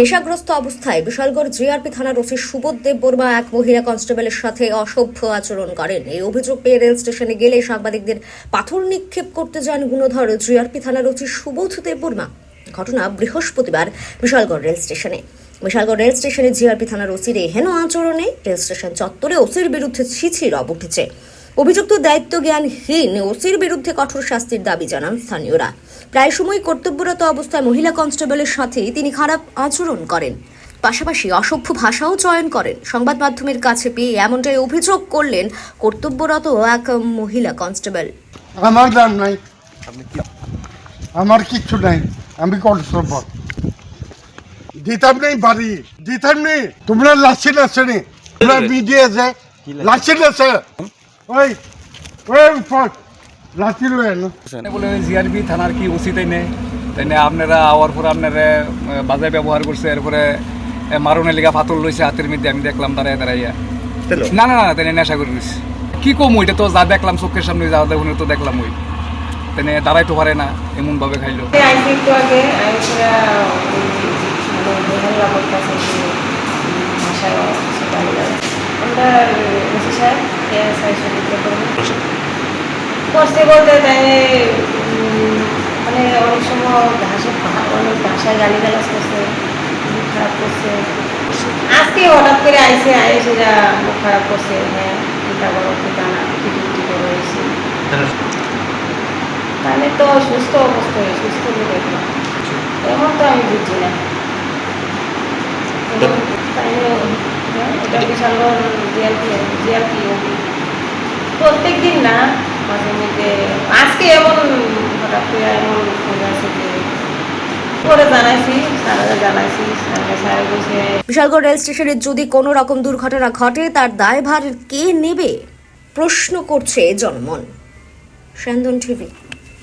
নেশাগ্রস্ত অবস্থায় বিশালগড় জিআরপি থানার ওসি সুবোধ দেব বর্মা এক মহিলা কনস্টেবলের সাথে অসভ্য আচরণ করেন। এই অভিযোগ পেয়ে রেল স্টেশনে গেলে সাংবাদিকদের পাথর নিক্ষেপ করতে যান গুণধর জিআরপি থানার ওসি সুবোধ দেব বর্মা। ঘটনা বৃহস্পতিবার বিশালগড় রেল স্টেশনে। বিশালগড় রেল স্টেশনে জিআরপি থানার ওসির এহেন আচরণে রেল স্টেশন চত্বরে ওসির বিরুদ্ধে ছিছি রব উঠেছে। অভিযুক্ত দায়িত্ব জ্ঞানহীন ওসির বিরুদ্ধে কঠোর শাস্তির দাবি জানান স্থানীয়রা। প্রায় সময় কর্তব্যরত অবস্থায় মহিলা কনস্টেবলের সাথে তিনি খারাপ আচরণ করেন। পাশাপাশি অসভ্য ভাষাও চয়ন করেন। সংবাদ মাধ্যমের কাছে পেয়ে এমনটাই অভিযোগ করলেন কর্তব্যরত এক মহিলা কনস্টেবল। আমার দাম নাই। আমার কিচ্ছু নাই। আমি কনস্টেবল। দিতাম নেই বাড়ি। দিতাম নেই। তোমরা লাসিন আছে নি। তোমরা মিডিয়া আছে ওই ওই লাসি লয়ে এনো বলে জিআরবি থানার কি উচিত তাই নেই তাই আপনারা আওয়ার পরে আপনারা আহ, বাজে ব্যবহার করছে এরপরে মারণের লিগা পাথর লইছে হাতের মধ্যে আমি দেখলাম দাঁড়ায় দাঁড়াইয়া না না না তাই নেশা করে নিস কি কম ওইটা তো যা দেখলাম চোখের সামনে যা দেখুন তো দেখলাম ওই তাই না দাঁড়াইতে পারে না এমন ভাবে খাইলো আইসি করছে বলতে মানে অনেক সময় ভাষা অনেক ভাষায় গালি গালাজ করছে মুখ খারাপ করছে। আজকে হঠাৎ করে আইসে আইসে সেটা মুখ খারাপ করছে হ্যাঁ চিন্তা না টিকি টিকি করে এসে। তাহলে তো সুস্থ অবস্থায় সুস্থ দেখলাম এমন তো আমি বুঝছি না। হ্যাঁ, এটা বিশাল জিআরপি জিআরপি প্রত্যেক দিন না আজকে এমন হঠাৎ করে এমন ফোন আছে যে বিশালগড় রেল স্টেশনে যদি কোনো রকম দুর্ঘটনা ঘটে, তার দায়ভার কে নেবে? প্রশ্ন করছে জনমন। স্যান্দন টিভি।